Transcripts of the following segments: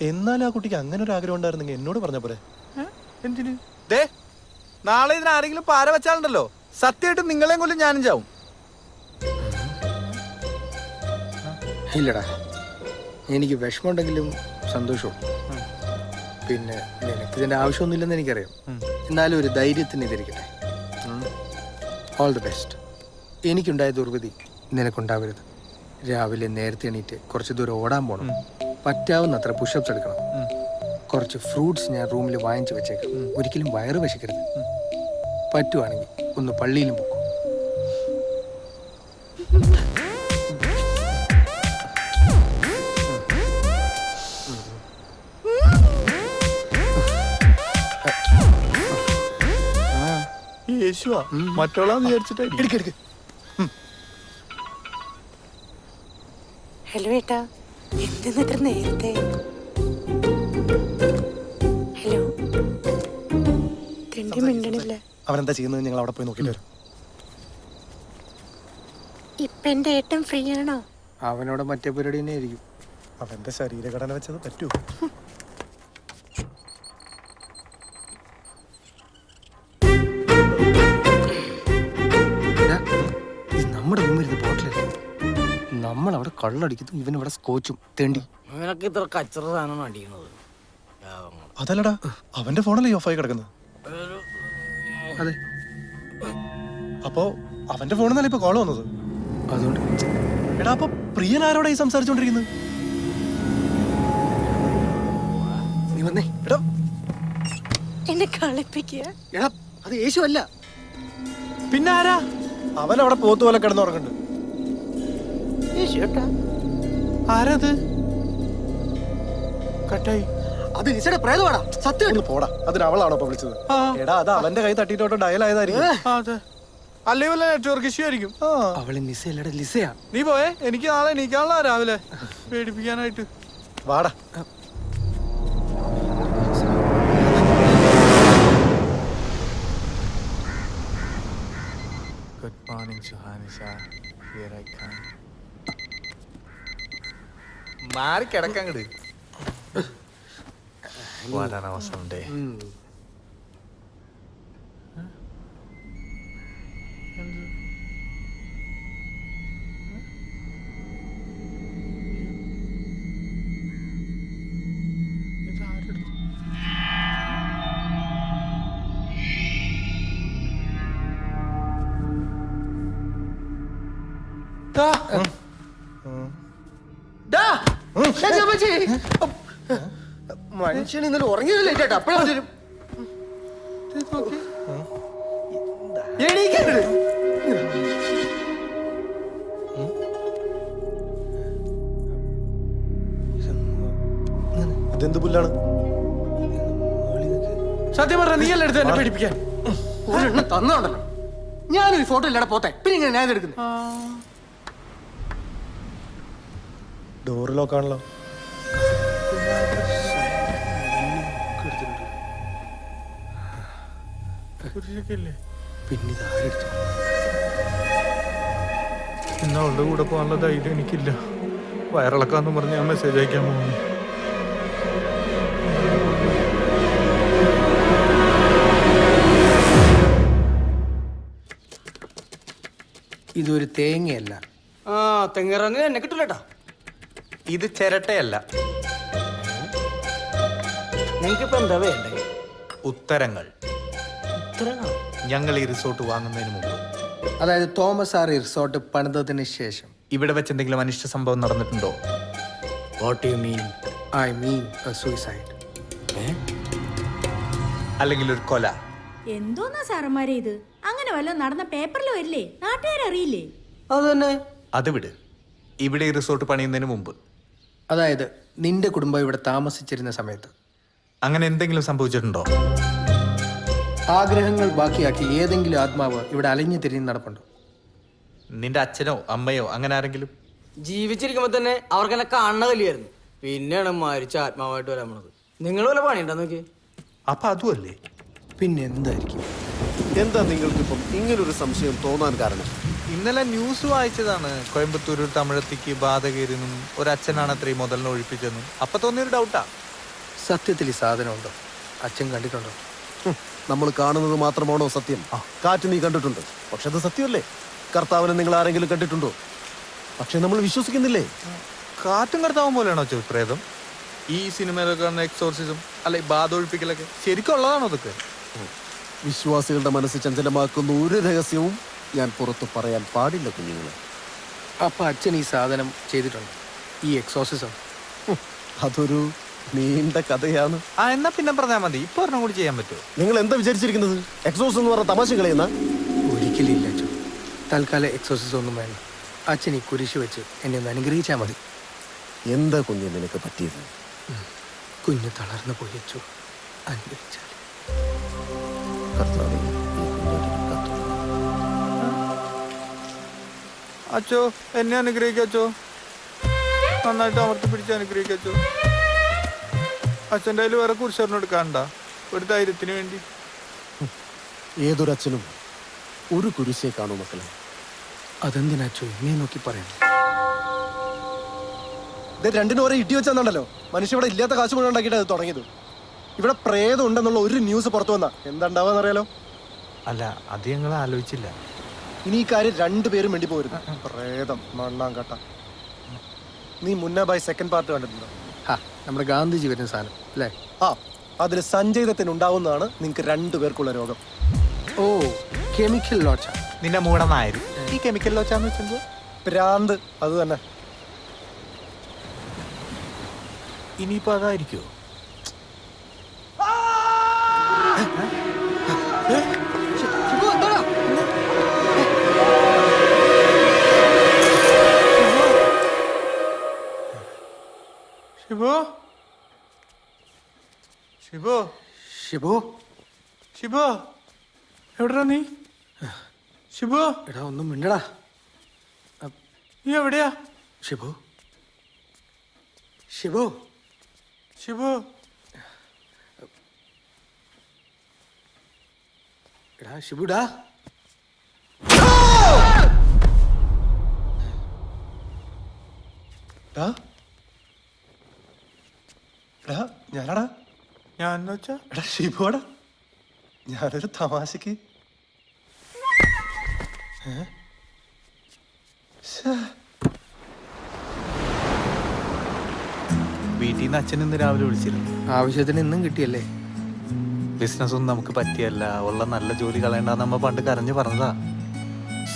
എന്നാലും ആ കുട്ടിക്ക് അങ്ങനെ ഒരു ആഗ്രഹം ഉണ്ടായിരുന്നെങ്കിൽ എന്നോട് പറഞ്ഞ പോലെ എന്തിന്? ദേ നാളെ ഇതിന് ആരെങ്കിലും പാര വെച്ചാലുണ്ടല്ലോ. സത്യമായിട്ട് നിങ്ങളെയും കൊല്ലും ഞാനും ചാവും. ഇല്ലടാ. എനിക്ക് വിഷമമുണ്ടെങ്കിലും സന്തോഷവും പിന്നെ നിനക്ക് ഇതിന്റെ ആവശ്യമൊന്നുമില്ലെന്ന് എനിക്കറിയാം. എന്നാലും ഒരു ധൈര്യത്തിന് ഇതിരിക്കട്ടെ. ഓൾ ദി ബെസ്റ്റ് എനിക്കുണ്ടായ ദുർഗതി നിനക്കുണ്ടാവരുത്. രാവിലെ നേരത്തെ എണീറ്റ് കുറച്ച് ദൂരം ഓടാൻ പോകണം പറ്റാവുന്നത്ര പുഷപ്സ് എടുക്കണം. കുറച്ച് ഫ്രൂട്ട്സ് ഞാൻ റൂമിൽ വാങ്ങിച്ചു വെച്ചേക്കാം. ഒരിക്കലും വയറ് വിശക്കരുത്. പറ്റുവാണെങ്കിൽ ഒന്ന് പള്ളിയിലും പോകും യേശുവാ വിചാരിച്ചിട്ടായിരിക്കും ഹലോ ഏട്ടാ. എന്തെന്ന് ഇത്ര നേരത്തെ? ഹലോ തെണ്ടി മിണ്ടണില്ല. അവനെന്താ ചെയ്യുന്നത്? ഞങ്ങൾ അവിടെ പോയി നോക്കിയിട്ട് വരും. ഇപ്പൊ എന്റെ ഏട്ടൻ ഫ്രീ ആണോ അവനോട് മറ്റേ പരിപാടി തന്നെ ആയിരിക്കും. അവന്റെ ശരീരഘടന വെച്ചത്? പറ്റൂ. കള്ളടിക്കുന്നു ഇവൻ ഇവിടെ സ്കോച്ചും. തേണ്ടി. ഇവനൊക്കെ ഇത്ര കച്ചറ സാധനമാണ് അടിക്കുന്നത് അതല്ലടാ അവന്റെ ഫോണല്ലേ ഈ ആയി കിടക്കുന്നത്? അതെ. അപ്പോ അവന്റെ ഫോണിൽ നിന്നല്ലേ ഇപ്പൊ കോൾ വന്നത്? അതുകൊണ്ട്. എടാ അപ്പൊ പ്രിയൻ ആരോടാ ഈ സംസാരിച്ചോണ്ടിരിക്കുന്നത് നീ വന്നേ. എടാ. എന്നെ കളിപ്പിക്കുക. എടാ അത് യേശു അല്ല പിന്നെ ആരാ? അവൻ അവിടെ പോത്ത് പോലെ ആരത്? കട്ടായി. അത് പ്രേതമാടാ. സത്യം. പോടാ. അതിന് അവളാണോ ഇപ്പൊ വിളിച്ചത്? എടാ അത് അവന്റെ കൈ തട്ടിട്ടോട്ട് ഡയൽ ആയതായിരിക്കും അതെ. അല്ലേ വല്ല നെറ്റ്വർക്ക് ഇഷ്യൂ ആയിരിക്കും. ആ. അവളെ നിസയല്ലടാ ലിസയാ. നീ പോയേ? എനിക്ക് നാളെ എണീക്കാനുള്ള രാവിലെ. പേടിപ്പിക്കാനായിട്ട്. വാടാ. ഗുഡ് മോർണിംഗ് സുഹാനിസ Here I കം മാറി കിടക്കങ്ങട് വാടാണ് അവസരം മനുഷ്യൻ ഇന്നലെ ഉറങ്ങിയതല്ലേ ചേട്ടാ അപ്പഴാ വരും ഇതെന്ത് പുല്ലാണ്? സത്യം പറഞ്ഞ നീ അല്ലേ എടുത്ത് എന്നെ പേടിപ്പിക്കാൻ? ഒരെണ്ണം തന്നോണ്ടല്ലോ ഞാനൊരു ഫോട്ടോ ഇല്ലടാ പോത്തെ പിന്നെ ഇങ്ങനെ ഞാൻ എടുക്കുന്നത് ഡോറ് ലോക്കാണല്ലോ പിന്നെ ഇതാരെടുത്തു ഇന്ന് അവളുടെ കൂടെ പോകാനുള്ള ധൈര്യം എനിക്കില്ല. വയറിളക്കാന്ന് പറഞ്ഞ് ഞാൻ മെസ്സേജ് അയക്കാൻ പോകുന്നു. ഇതൊരു തേങ്ങയല്ല. ആ തെങ്ങിറങ്ങി എന്നെ കിട്ടില്ലട്ടാ ഇത് ചിരട്ടയല്ല. നിങ്ങൾക്കിപ്പോ എന്താ വേണ്ടേ? ഉത്തരങ്ങൾ? ഞങ്ങൾ ഈ റിസോർട്ട് വാങ്ങുന്നതിന് മുമ്പ്. അതായത് തോമസ് ആർ റിസോർട്ട് പണിതതിന് ശേഷം. ഇവിടെ വെച്ച് എന്തെങ്കിലും അനിഷ്ട സംഭവം നടന്നിട്ടുണ്ടോ? What you mean I mean suicide? അല്ലെങ്കിൽ ഒരു കൊല. എന്തോന്നാ സാറന്മാരെ ഇത്? അങ്ങനെ വല്ലതും നടന്ന പേപ്പറിൽ വരില്ലേ? നാട്ടുകാരറിയില്ലേ? അത് തന്നെ. അത് വിട്. ഇവിടെ ഈ റിസോർട്ട് പണിയുന്നതിന് മുമ്പ്. അതായത് നിന്റെ കുടുംബം ഇവിടെ താമസിച്ചിരുന്ന സമയത്ത്. അങ്ങനെ എന്തെങ്കിലും സംഭവിച്ചിട്ടുണ്ടോ? ആഗ്രഹങ്ങൾ ബാക്കിയാക്കി ഏതെങ്കിലും ആത്മാവ് ഇവിടെ അലഞ്ഞു തിരിഞ്ഞ് നടപ്പുണ്ടോ. നിന്റെ അച്ഛനോ അമ്മയോ അങ്ങനെ ആരെങ്കിലും? ജീവിച്ചിരിക്കുമ്പോ തന്നെ അവർക്ക് എന്നെ കാണുന്ന പിന്നെയാണ് മരിച്ച ആത്മാവായിട്ട് വരാൻ പോണത്. നിങ്ങൾ വല്ല പണിയുണ്ടോ നോക്കി അപ്പൊ അതുമല്ലേ പിന്നെ എന്തായിരിക്കും? എന്താ നിങ്ങൾക്കിപ്പം ഇങ്ങനൊരു സംശയം തോന്നാൻ കാരണം? ഇന്നലെ ന്യൂസ് വായിച്ചതാണ്. കോയമ്പത്തൂർ തമിഴത്തിക്ക് ബാധ കയറിയെന്നും ഒരു അച്ഛനാണ് അത്രയും മുതലിനെ ഒഴിപ്പിച്ചെന്നും. അപ്പൊ തോന്നിയൊരു ഡൗട്ടാ സത്യത്തിൽ ഈ സാധനം ഉണ്ടോ അച്ഛൻ കണ്ടിട്ടുണ്ടോ? നമ്മൾ കാണുന്നത് മാത്രമാണോ സത്യം? കാറ്റ് നീ കണ്ടിട്ടുണ്ട്. പക്ഷെ അത് സത്യമല്ലേ? കർത്താവിനെ നിങ്ങൾ ആരെങ്കിലും കണ്ടിട്ടുണ്ടോ? പക്ഷെ നമ്മൾ വിശ്വസിക്കുന്നില്ലേ? കാറ്റും കർത്താവും പോലെയാണോ പ്രേതം ഈ സിനിമയിലൊക്കെ കാണുന്ന എക്സോർസിസം അല്ലെ ബാധൊഴിപ്പിക്കലൊക്കെ ശരിക്കും ഉള്ളതാണോ അതൊക്കെ? വിശ്വാസികളുടെ മനസ്സ് ചഞ്ചലമാക്കുന്ന ഒരു രഹസ്യവും ഞാൻ പുറത്ത് പറയാൻ പാടില്ല കുഞ്ഞുങ്ങളെ. അപ്പൊ അച്ഛൻ ഈ സാധനം ചെയ്തിട്ടുണ്ട്. ഈ എക്സോസിസം അതൊരു നീണ്ട കഥയാണ്. ആ എന്നാ പിന്നെ പറഞ്ഞാൽ മതി. ഇപ്പൊ ഒരെണ്ണം കൂടി ചെയ്യാൻ പറ്റുമോ? നിങ്ങൾ എന്താ വിചാരിച്ചിരിക്കുന്നത്? എക്സോസ് എന്ന് പറഞ്ഞ തമാശ കളയുന്ന? ഒരിക്കലില്ല അച്ഛൻ. തൽക്കാലം എക്സോസിസ് ഒന്നും വേണ്ട. അച്ഛൻ ഈ കുരിശ് വെച്ച് എന്നെ ഒന്ന് അനുഗ്രഹിച്ചാൽ മതി. എന്താ കുഞ്ഞ് നിനക്ക് പറ്റിയത്? കുഞ്ഞ് തളർന്നു പോയി അച്ചു അനുഗ്രഹിച്ചാൽ. കർത്താവേ, ഈ. അച്ചോ എന്നെ അനുഗ്രഹിക്കച്ചോ നന്നായിട്ട് അമർത്തി പിടിച്ച് അനുഗ്രഹിക്കച്ചോ അച്ഛന്റെ കയ്യിൽ വേറെ കുരിശറിന് എടുക്കാണ്ട ഒരു ധൈര്യത്തിന് വേണ്ടി. ഏതൊരച്ഛനും ഒരു കുരിശേ കാണൂ മക്കളെ. അതെന്തിനാ ചൊയ്യെ നോക്കി പറയാം ഇത് രണ്ടിനും ഓരോ ഇടി വെച്ചാന്നുണ്ടല്ലോ മനുഷ്യ ഇവിടെ ഇല്ലാത്ത കാശ് മുഴുവൻ ഉണ്ടാക്കിയിട്ട് അത് തുടങ്ങിയത്. ഇവിടെ പ്രേതം ഉണ്ടെന്നുള്ള ഒരു ന്യൂസ് പുറത്തു വന്നാ. എന്താണ്ടാവാന്ന് അറിയാലോ അല്ല അത് ഞങ്ങൾ ആലോചിച്ചില്ല. ഇനി ഈ കാര്യം രണ്ടുപേരും വേണ്ടി പോരുന്നു പ്രേതം മണ്ണാങ്കട്ട. നീ മുന്നേ ബൈ സെക്കൻഡ് പാർട്ട് കണ്ടിട്ടുണ്ടോ? നമ്മുടെ ഗാന്ധിജി വരുന്ന സാധനം അല്ലേ? ആ അതിൽ സഞ്ജയത്തിന് ഉണ്ടാവുന്നതാണ് നിങ്ങൾക്ക് രണ്ടുപേർക്കുള്ള രോഗം. ഓ കെമിക്കൽ ലോച്ച. നിന്റെ മൂടനായിരുന്നു ഈ കെമിക്കൽ ലോച്ച എന്ന് വെച്ചെന്തോ പ്രാന്ത് അത് തന്നെ. ഇനിയിപ്പോ അതായിരിക്കോ ഷിബു ഷിബു എവിടെടാ നീ? ഷിബു എടാ ഒന്നും മിണ്ടടാ. നീ എവിടെയാ? ഷിബു ഷിബു ഷിബു എടാ ഷിബുടാ ഞാനാടാ? ഞാൻ വെച്ചാ എടാ. ഞാനൊരു തമാശക്ക്. വീട്ടിൽ നിന്ന് അച്ഛൻ ഇന്ന് രാവിലെ വിളിച്ചിരുന്നു. ആവശ്യത്തിന് ഇന്നും കിട്ടിയല്ലേ? ബിസിനസ് ഒന്നും നമുക്ക് പറ്റിയല്ല. ഉള്ള നല്ല ജോലി കളയണ്ടെന്ന് നമ്മ പണ്ട് കരഞ്ഞു പറഞ്ഞതാ.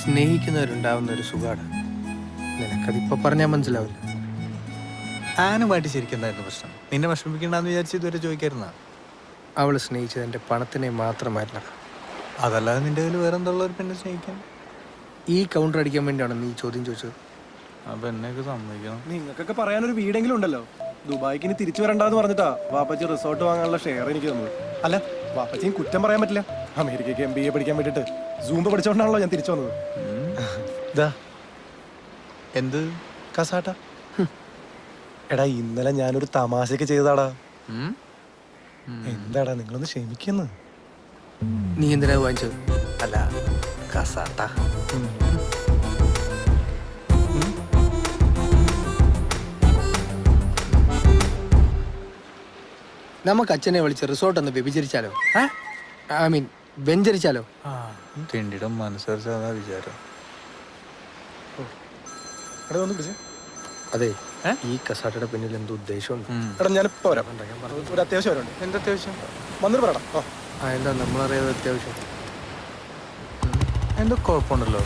സ്നേഹിക്കുന്നവരുണ്ടാവുന്ന ഒരു സുഖാണ് നിനക്കതിപ്പോ പറഞ്ഞാൽ മനസ്സിലാവില്ല. ആനുമായിട്ട് ശരിക്കും എന്തായിരുന്നു പ്രശ്നം? നിന്നെ വിഷമിക്കണ്ടെന്ന് വിചാരിച്ച് ഇതുവരെ ചോദിക്കായിരുന്ന? അവൾ സ്നേഹിച്ചത് എന്റെ പണത്തിനെ മാത്രമായിരുന്ന അതല്ലാതെ നിന്റെ കയ്യിൽ വേറെ എന്തുള്ള ഒരു പെണ്ണെ സ്നേഹിക്കാൻ? ഈ കൗണ്ടർ അടിക്കാൻ വേണ്ടിയാണ് നീ ചോദ്യം ചോദിച്ചത്. അപ്പൊ എന്നെയൊക്കെ സമ്മതിക്കണം. നിങ്ങൾക്കൊക്കെ പറയാനൊരു വീടെങ്കിലും ഉണ്ടല്ലോ. ദുബായിക്ക് ഇനി തിരിച്ചു വരണ്ടെന്ന് പറഞ്ഞിട്ടാ വാപ്പച്ചി റിസോർട്ട് വാങ്ങാനുള്ള ഷെയർ എനിക്ക് തന്നു അല്ല വാപ്പച്ചിയും കുറ്റം പറയാൻ പറ്റില്ല. അമേരിക്കയ്ക്ക് എം ബി എ പഠിക്കാൻ വേണ്ടിയിട്ട് സൂമ്പ് പഠിച്ചോണ്ടാണല്ലോ ഞാൻ തിരിച്ചു വന്നത്. എന്ത്? കസാട്ട? എടാ ഇന്നലെ ഞാനൊരു തമാശക്ക് ചെയ്തതാടാ? എന്താടാ നിങ്ങളൊന്ന് ക്ഷമിക്കുന്നു? നീ എന്തിനാ വാങ്ങിച്ചു വാങ്ങിച്ചത്? അല്ല കസാട്ട. നമുക്ക് അച്ഛനെ വിളിച്ച് റിസോർട്ട് ഒന്ന് വ്യഭിചരിച്ചാലോ? I mean വെഞ്ചരിച്ചാലോ? ആ. മനസ്സറിച്ചാ വിചാരം. എടാ ഒന്ന് വിളിച്ചേ. അതെ ഈ കസാട്ടയുടെ പിന്നിൽ എന്തോ ഉദ്ദേശമുണ്ട്. എടാ ഞാനിപ്പോ വരാം. ഒരു അത്യാവശ്യം വരണ്ട് എന്താ അത്യാവശ്യം? വന്നിട്ട് പറയടാ ഓ ആ എന്താ നമ്മളറിയാതെ അത്യാവശ്യം? എന്തോ കുഴപ്പമുണ്ടല്ലോ.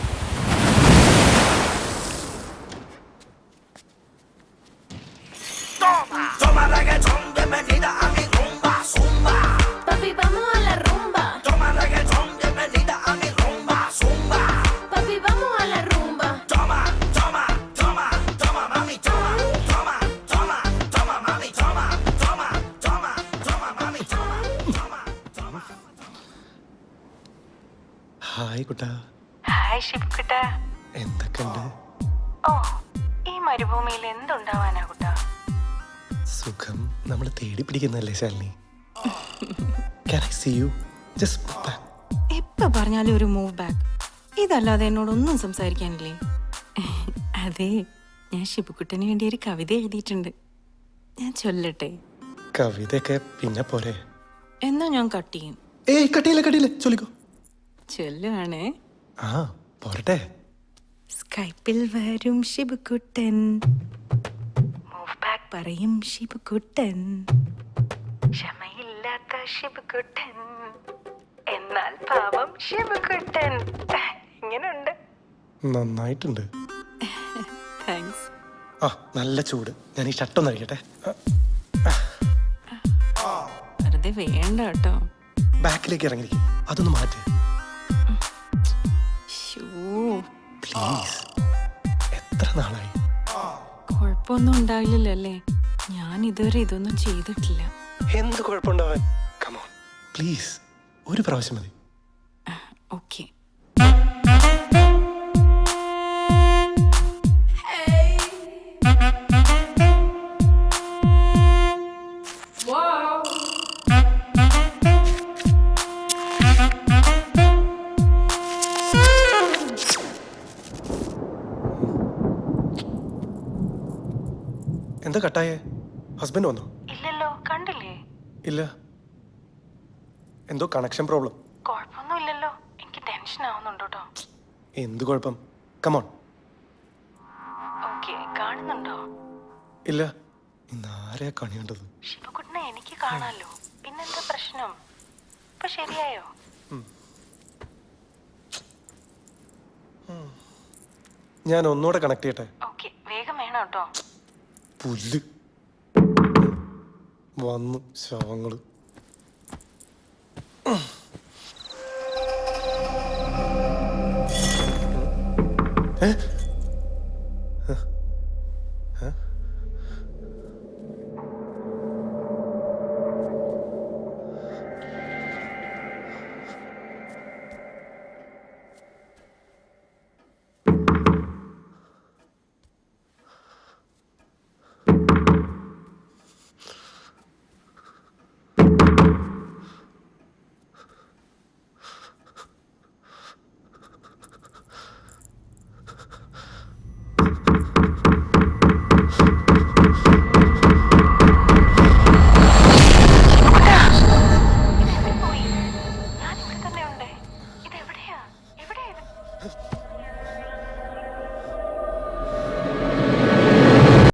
ഹായ് കുട്ടാ. ഹായ് ഷിപ്കിട്ട എന്തൊക്കെയുണ്ട്? ഓ ഈ മരുഭൂമിയിൽ എന്തുണ്ടാവാനാ കുട്ടാ? സുഖം. നമ്മൾ തേടി പിടിക്കുന്നല്ലേ Shalini? Can I see you? Just move back. എപ്പോ പറഞ്ഞാലും ഒരു മൂവ് ബാക്ക് ഇതല്ലാതെ എന്നോടൊന്നും സംസാരിക്കാനില്ലേ? അതെ ഞാൻ ഷിബുക്കുട്ടന് വേണ്ടി ഒരു കവിത എഴുതിയിട്ടുണ്ട്. ഞാൻ ചൊല്ലട്ടെ? കവിതയൊക്കെ പിന്നെ പോരെ. എന്നാ ഞാൻ കട്ട് ചെയ്യും. ഏയ് കട്ടിയില്ല കട്ടിയില്ല. ചൊല്ലിക്കോ. ചൊല്ലുവാണേ. ആ പോരട്ടെ. സ്കൈപ്പിൽ വരും മൂവ് ബാക്ക് പറയും ശിബുക്കുട്ടൻ ക്ഷമയില്ലാത്ത ശിവകുട്ടൻ. എന്നാൽ പാവം ശിവകുട്ടൻ. ഇങ്ങനുണ്ട്. നന്നായിട്ടുണ്ട്. താങ്ക്സ് ആ നല്ല ചൂട്. ഞാൻ ഈ ഷർട്ടൊന്ന് അഴിക്കട്ടെ വെറുതെ വേണ്ട കേട്ടോ. ബാക്കിലേക്ക് ഇറങ്ങിയിരിക്കും. അതൊന്ന് മാറ്റ്. കുഴപ്പമൊന്നും ഉണ്ടാവില്ലല്ലോ? അല്ലേ ഞാൻ ഇതുവരെ ഇതൊന്നും ചെയ്തിട്ടില്ല. എന്ത് കുഴപ്പമുണ്ടാവാൻ കമോൺ പ്ലീസ് ഒരു പ്രാവശ്യം മതി. ഓക്കെ എന്താ കട്ടായേ? ഹസ്ബൻഡ് വന്നോ? ഇല്ലല്ലോ കണ്ടില്ലേ? ഇല്ല. എന്തോ കണക്ഷൻ പ്രോബ്ലം കുഴപ്പമൊന്നുമില്ലല്ലോ. എനിക്ക് ടെൻഷൻ ആവുന്നുണ്ട് കേട്ടോ. എന്ത് കുഴപ്പം? കമോൺ ഓക്കെ കാണുന്നുണ്ടോ? ഇല്ല. ഇന്ന് ആരെയാ കണി കണ്ടത് ശിവകുട്ടനെ എനിക്ക് കാണാലോ. പിന്നെന്താ പ്രശ്നം? ഇപ്പൊ ശരിയായോ? ഞാൻ ഒന്നുകൂടെ കണക്ട് ചെയ്യട്ടെ? ഓക്കെ വേഗം വേണം കേട്ടോ. പുല്ല് വന്നു ശവങ്ങൾ ഏ? ഏ?